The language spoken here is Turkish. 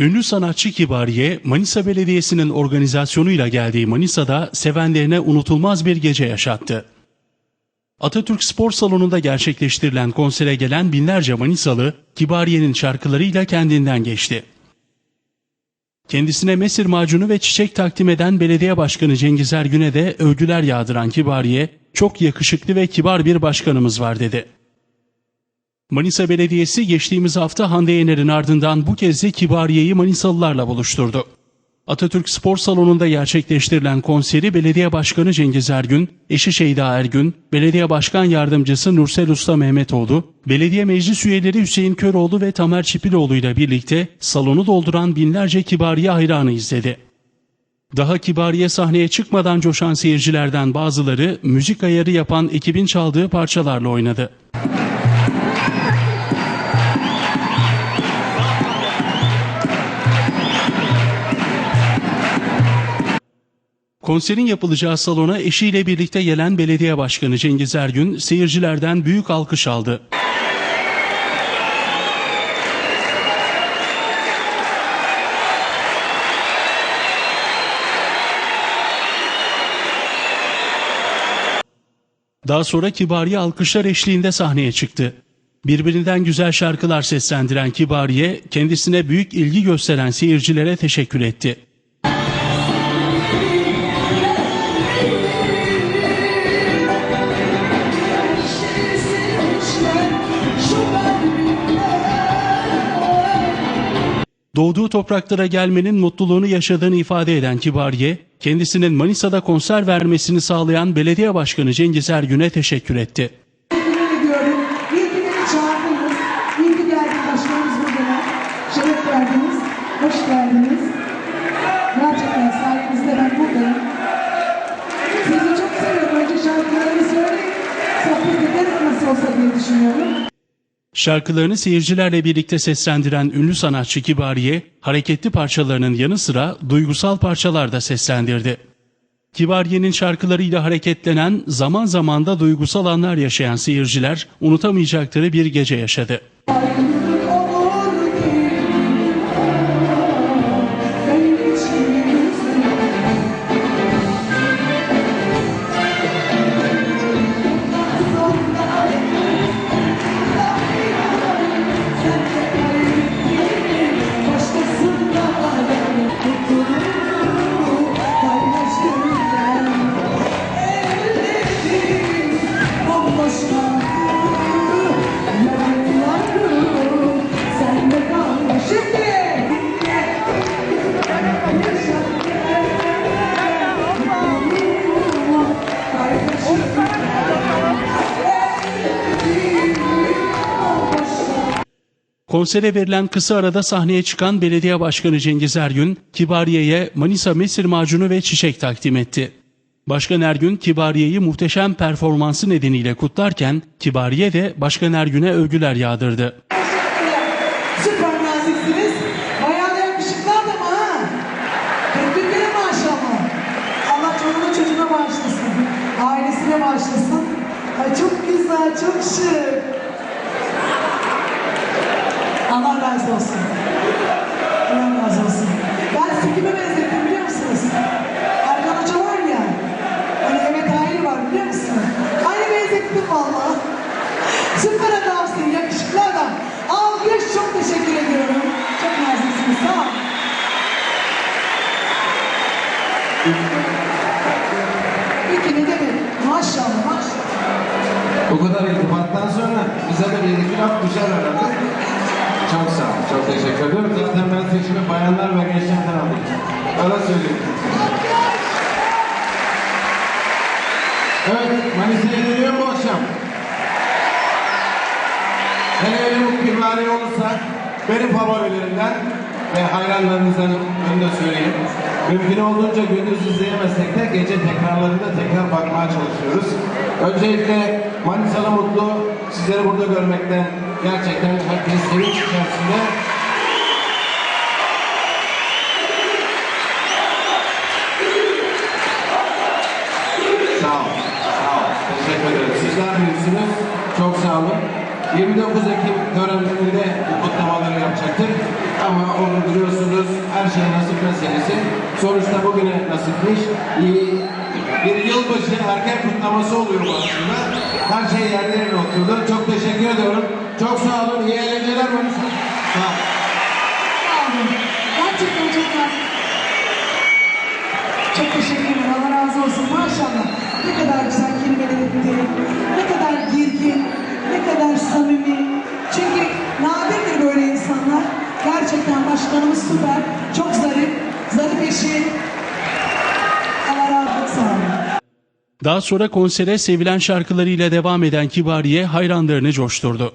Ünlü sanatçı Kibariye, Manisa Belediyesi'nin organizasyonuyla geldiği Manisa'da sevenlerine unutulmaz bir gece yaşattı. Atatürk Spor Salonu'nda gerçekleştirilen konsere gelen binlerce Manisalı, Kibariye'nin şarkılarıyla kendinden geçti. Kendisine mesir macunu ve çiçek takdim eden belediye başkanı Cengiz Ergün'e de övgüler yağdıran Kibariye, çok yakışıklı ve kibar bir başkanımız var dedi. Manisa Belediyesi geçtiğimiz hafta Hande Yener'in ardından bu kez de Kibariye'yi Manisalılarla buluşturdu. Atatürk Spor Salonu'nda gerçekleştirilen konseri Belediye Başkanı Cengiz Ergün, eşi Şeyda Ergün, Belediye Başkan Yardımcısı Nursel Usta Mehmetoğlu, Belediye Meclis üyeleri Hüseyin Köroğlu ve Tamer Çipiloğlu ile birlikte salonu dolduran binlerce Kibariye hayranı izledi. Daha Kibariye sahneye çıkmadan coşan seyircilerden bazıları müzik ayarı yapan ekibin çaldığı parçalarla oynadı. Konserin yapılacağı salona eşiyle birlikte gelen belediye başkanı Cengiz Ergün seyircilerden büyük alkış aldı. Daha sonra Kibariye alkışlar eşliğinde sahneye çıktı. Birbirinden güzel şarkılar seslendiren Kibariye, kendisine büyük ilgi gösteren seyircilere teşekkür etti. Doğduğu topraklara gelmenin mutluluğunu yaşadığını ifade eden Kibariye, kendisinin Manisa'da konser vermesini sağlayan belediye başkanı Cengiz Ergün'e teşekkür etti. Hoş geldiniz. Gerçekten sayenizde ben buradayım. Sizi çok seviyorum. Önce şarkılarını söyleyeyim. Sohbet nasıl olsa. Şarkılarını seyircilerle birlikte seslendiren ünlü sanatçı Kibariye, hareketli parçalarının yanı sıra duygusal parçalar da seslendirdi. Kibariye'nin şarkılarıyla hareketlenen, zaman zaman da duygusal anlar yaşayan seyirciler unutamayacakları bir gece yaşadı. Konsere verilen kısa arada sahneye çıkan belediye başkanı Cengiz Ergün, Kibariye'ye Manisa mesir macunu ve çiçek takdim etti. Başkan Ergün, Kibariye'yi muhteşem performansı nedeniyle kutlarken, Kibariye de Başkan Ergün'e övgüler yağdırdı. Süper naziksiniz. Bayağı da yakışıklı adam ha. Tebrikler maşallah. Allah çoluğuna çocuğuna bağışlasın. Ailesine bağışlasın. Ay çok güzel, çok şık. Allah razı olsun. Allah razı olsun. Ben sizi kime benzettim biliyor musunuz? Erkan Hoca var ya. Hani evet hayır var biliyor musun? Aynı benzettim vallahi. Süper adamsın, yakışıklı adam. Alkış çok teşekkür ediyorum. Çok naziksiniz, sağ ol. İkini de bir. Maşallah, maşallah. Bu kadar iltifattan sonra bize de bir iki laf düşer herhalde. Çok sağ ol, çok teşekkür ederim. Zaten ben seçimi bayanlar ve gençlerden aldım. Öyle söyleyeyim. Evet, Manisa'ya geliyor bu akşam. Hele bu kibari olursa benim favorilerimden ve hayranlarınızdan önünde söyleyeyim. Mümkün olduğunca gündüz izleyemezsek de gece tekrarlarında tekrar bakmaya çalışıyoruz. Öncelikle Manisa'da mutlu, sizleri burada görmekten gerçekten herkes sevinç içerisinde. Sağ olun, sağ olun. Teşekkür ederim. Sizler büyüksünüz. Çok sağ olun. 29 Ekim törenlerinde bu kutlamaları yapacaktık. Ama onu biliyorsunuz her şey nasip meselesi. Sonuçta bugüne nasipmiş. Bir yılbaşı erken kutlaması oluyor aslında. Her şey yerli yerine oturdu. Çok teşekkür ediyorum. Çok sağ olun. İyi eğlenceler var. Sağ olun. Sağ olun. Gerçekten çok güzel. Çok teşekkür ederim. Allah razı olsun. Maşallah. Ne kadar güzel kelimeler etti. Ne kadar girgin. Ne kadar samimi. Çünkü nadirdir böyle insanlar. Gerçekten başkanımız süper. Çok zarif. Zarif eşi. Allah razı olsun. Sağ olun. Daha sonra konsere sevilen şarkılarıyla devam eden Kibariye hayranlarını coşturdu.